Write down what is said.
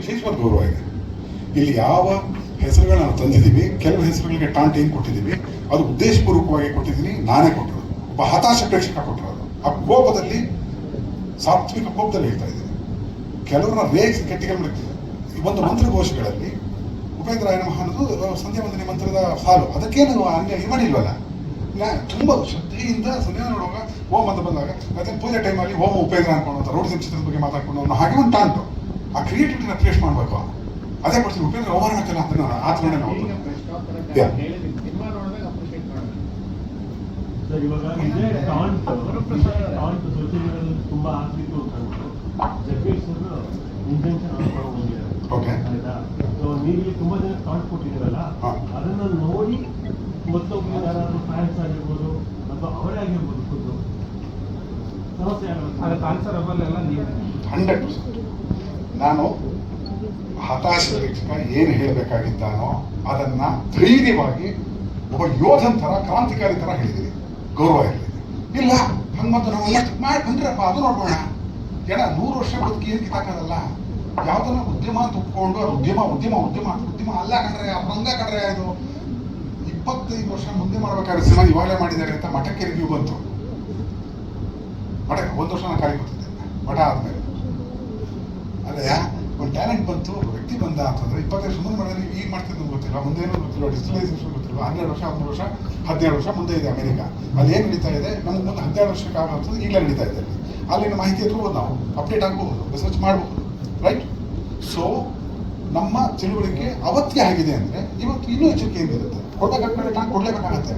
ವಿಶೇಷವಾದ ಗೌರವ ಇದೆ. ಇಲ್ಲಿ ಯಾವ ಹೆಸರುಗಳನ್ನ ನಾವು ತಂದಿದ್ದೀವಿ, ಕೆಲವು ಹೆಸರುಗಳಿಗೆ ಟಾಂಟ್ ಏನು ಕೊಟ್ಟಿದ್ದೀವಿ, ಅದು ಉದ್ದೇಶಪೂರ್ವಕವಾಗಿ ಕೊಟ್ಟಿದ್ದೀನಿ, ನಾನೇ ಕೊಟ್ಟಿರೋದು. ಒಬ್ಬ ಹತಾಶ ಪ್ರೇಕ್ಷಕ ಕೊಟ್ಟಿರೋದು. ಆ ಕೋಪದಲ್ಲಿ, ಸಾತ್ವಿಕ ಕೋಪದಲ್ಲಿ ಹೇಳ್ತಾ ಇದ್ದೀನಿ. ಕೆಲವರನ್ನ ಕೆಟ್ಟಿಗೆ ಮಾಡಿ ಒಂದು ಮಂತ್ರಘೋಷಗಳಲ್ಲಿ ಉಪೇಂದ್ರ ನಮಃ ಅನ್ನೋದು ಸಂಧ್ಯಾ ವಂದನೆ ಮಂತ್ರದ ಸಾಲು. ಅದಕ್ಕೇನು ಮಾಡಿಲ್ವಲ್ಲ? ನಾ ತುಂಬ ಶ್ರದ್ಧೆಯಿಂದ ಸಂಧ್ಯಾ ನೋಡುವಾಗ ಓಂ ಅಂತ ಬಂದಾಗ, ಮತ್ತೆ ಪೂಜೆ ಟೈಮಲ್ಲಿ ಓಂ ಉಪೇಂದ್ರ ಅನ್ಕೊಂಡು ರೋಡ್ ಚಿತ್ರದ ಬಗ್ಗೆ ಮಾತಾಡ್ಕೊಂಡು ಅನ್ನೋ ಹಾಗೆ ಒಂದು ಟಾಂಟು. ಆ ಕ್ರಿಯೇಟಿವಿಟಿನ ಕ್ರಿಯೇಟ್ ಮಾಡಬೇಕು. ಅದೇ ಕೊಡ್ತೀವಿ. ಉಪೇಂದ್ರ ಓವರ್ ಹಾಕಲ್ಲ ಅಂತ ನಾನು ಆಚರಣೆ ನಾವು. ಸೋಷಿಯಲ್ ತುಂಬಾ ಸೊ ನೀವು ಜನ ಕೊಟ್ಟಿದ್ದೀರಲ್ಲ ಅದನ್ನ ನೋಡಿ ಯಾರಾದರೂ ಫ್ಯಾನ್ಸ್ ಆಗಿರ್ಬೋದು ಅಥವಾ ಅವರೇ ಆಗಿರ್ಬೋದು ಖುದ್ದು. ಸಮಸ್ಯೆ ಅದಕ್ಕೆ ಆಗುತ್ತೆ ಆನ್ಸರ್ ಅವೆಲ್ಲ ನೀವು. ಹಂಡ್ರೆಡ್ ಪರ್ಸೆಂಟ್ ನಾನು ಹತಾಶ ಪ್ರೇಕ್ಷಕ ಏನು ಹೇಳಬೇಕಾಗಿದ್ದಾನೋ ಅದನ್ನ ಧೈರ್ಯವಾಗಿ ಒಬ್ಬ ಯೋಧನ ಥರ, ಕ್ರಾಂತಿಕಾರಿ ಥರ ಹೇಳಿದ್ದೀನಿ. ಗೌರವ ಇರಲಿ. ಇಲ್ಲ ಹಂಗಂತ ನಾವು ಎಷ್ಟು ಮಾಡಿ ಬಂದ್ರಪ್ಪ, ಅದು ನೋಡೋಣ ಜನ ನೂರು ವರ್ಷ ಬದುಕಿ ಏನು ಕಿತ್ತಾಕದಲ್ಲ? ಯಾವ್ದನ್ನ ಉದ್ಯಮ ಅಂತ ಒಪ್ಕೊಂಡು ಉದ್ಯಮ ಉದ್ಯಮ ಉದ್ಯಮ ಉದ್ಯಮ ಅಲ್ಲ ಕಣ್ರೆ ರಂಗ ಕಣ್ರೆ ಅದು ಇಪ್ಪತ್ತೈದು ವರ್ಷ ಮುಂದೆ ಮಾಡ್ಬೇಕಾದ್ರೆ ಸಿನಿಮಾ ಇವಾಗಲೇ ಮಾಡಿದ್ದಾರೆ ಅಂತ ಮಠಕ್ಕೆ ರಿವ್ಯೂ ಬಂತು. ಮಠಕ್ಕೆ, ಒಂದು ವರ್ಷ ನಾನು ಖಾಲಿ ಮಠ ಆದ್ಮೇಲೆ. ಟ್ಯಾಲೆಂಟ್ ಬಂತು, ವ್ಯಕ್ತಿ ಬಂದ ಅಂತಂದ್ರೆ ಇಪ್ಪತ್ತೈದು ವರ್ಷ ಮುಂದೆ ಮಾಡಿದ್ರೆ ಈಗ ಮಾಡ್ತಿದ್ದು ಗೊತ್ತಿಲ್ಲ. ಮುಂದೇನು ಗೊತ್ತಿಲ್ಲ ಡಿಜಿಟಲೈಸೇಷನ್ ಗೊತ್ತಿಲ್ಲ. ಹನ್ನೆರಡು ವರ್ಷ, ಹದಿಮೂರು ವರ್ಷ, ಹದಿನೇಳು ವರ್ಷ ಮುಂದೆ ಇದೆ ಅಮೆರಿಕ. ಅದೇನು ನಡೀತಾ ಇದೆ? ನಮ್ಗೆ ಮುಂದೆ ಹನ್ನೆರಡು ವರ್ಷಕ್ಕೆ ಆಗೋದು ಈಗಲೇ ನಡೀತಾ ಇದೆ. ಅಲ್ಲಿ ಅಲ್ಲಿನ ಮಾಹಿತಿ ಎತ್ಕೋಬೋದು ನಾವು. ಅಪ್ಡೇಟ್ ಆಗಬಹುದು ರಿಸರ್ಚ್ ಮಾಡಬಹುದು. ರೈಟ್ ಸೊ ನಮ್ಮ ತಿಳುವಳಿಕೆ ಅವತ್ತಿಗೆ ಆಗಿದೆ ಅಂದ್ರೆ ಇವತ್ತು ಇನ್ನೂ ಎಚ್ಚರಿಕೆಯಿಂದ ಇರುತ್ತೆ. ಕೊಡಬೇಕಾದ್ಮೇಲೆ ಕಡೆ ನಾನು ಕೊಡ್ಲೇಬೇಕಾಗತ್ತೆ.